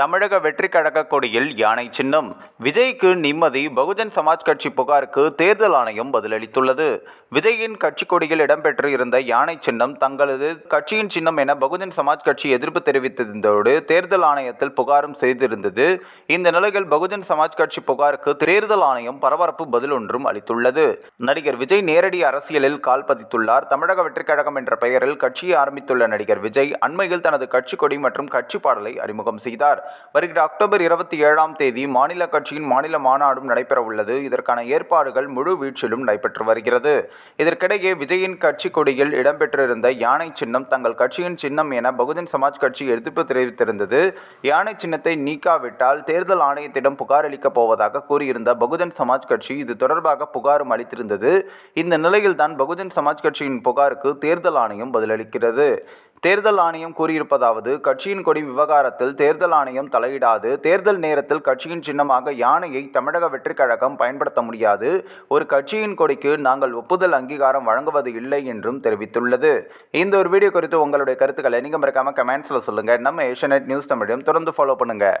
தமிழக வெற்றி கழக கொடியில் யானை சின்னம். விஜய்க்கு நிம்மதி பகுஜன் சமாஜ் கட்சி புகாருக்கு தேர்தல் ஆணையம் பதிலளித்துள்ளது. விஜயின் கட்சி கொடியில் இடம்பெற்று இருந்த யானை சின்னம் தங்களது கட்சியின் சின்னம் என பகுஜன் சமாஜ் கட்சி எதிர்ப்பு தெரிவித்திருந்ததோடு தேர்தல் ஆணையத்தில் புகாரும் செய்திருந்தது. இந்த நிலையில் பகுஜன் சமாஜ் கட்சி புகாருக்கு தேர்தல் ஆணையம் பரபரப்பு பதில் ஒன்றும் அளித்துள்ளது. நடிகர் விஜய் நேரடி அரசியலில் கால் பதித்துள்ளார். தமிழக வெற்றி கழகம் என்ற பெயரில் கட்சியை ஆரம்பித்துள்ள நடிகர் விஜய் அண்மையில் தனது கட்சி கொடி மற்றும் கட்சி பாடலை அறிமுகம் செய்தார். வருகிற அக்டோபர் இருபத்தி ஏழாம் தேதி மாநில கட்சியின் மாநில மாநாடும் நடைபெற உள்ளது இதற்கான ஏற்பாடுகள் முழு வீச்சிலும் நடைபெற்று வருகிறது. இதற்கிடையே விஜயின் கட்சி கொடியில் இடம்பெற்றிருந்த யானை சின்னம் தங்கள் கட்சியின் சின்னம் என பகுஜன் சமாஜ் கட்சி எதிர்ப்பு தெரிவித்திருந்தது. யானை சின்னத்தை நீக்காவிட்டால் தேர்தல் ஆணையத்திடம் புகார் அளிக்கப் போவதாக கூறியிருந்த பகுஜன் சமாஜ் கட்சி இது தொடர்பாக புகாரும் அளித்திருந்தது. இந்த நிலையில்தான் பகுஜன் சமாஜ் கட்சியின் புகாருக்கு தேர்தல் ஆணையம் பதிலளிக்கிறது. தேர்தல் ஆணையம் கூறியிருப்பதாவது கட்சியின் கொடி விவகாரத்தில் தேர்தல் ஆணையம் தலையிடாது. தேர்தல் நேரத்தில் கட்சியின் சின்னமாக யானையை தமிழக வெற்றிக் கழகம் பயன்படுத்த முடியாது. ஒரு கட்சியின் கொடிக்கு நாங்கள் ஒப்புதல் அங்கீகாரம் வழங்குவது இல்லை என்றும் தெரிவித்துள்ளது. இந்த ஒரு வீடியோ குறித்து உங்களுடைய கருத்துக்களை நீங்கள் மறக்காமல் கமெண்ட்ஸில் சொல்லுங்கள் நம்ம ஏஷியநெட் நியூஸ் தமிழையும் தொடர்ந்து ஃபாலோ பண்ணுங்கள்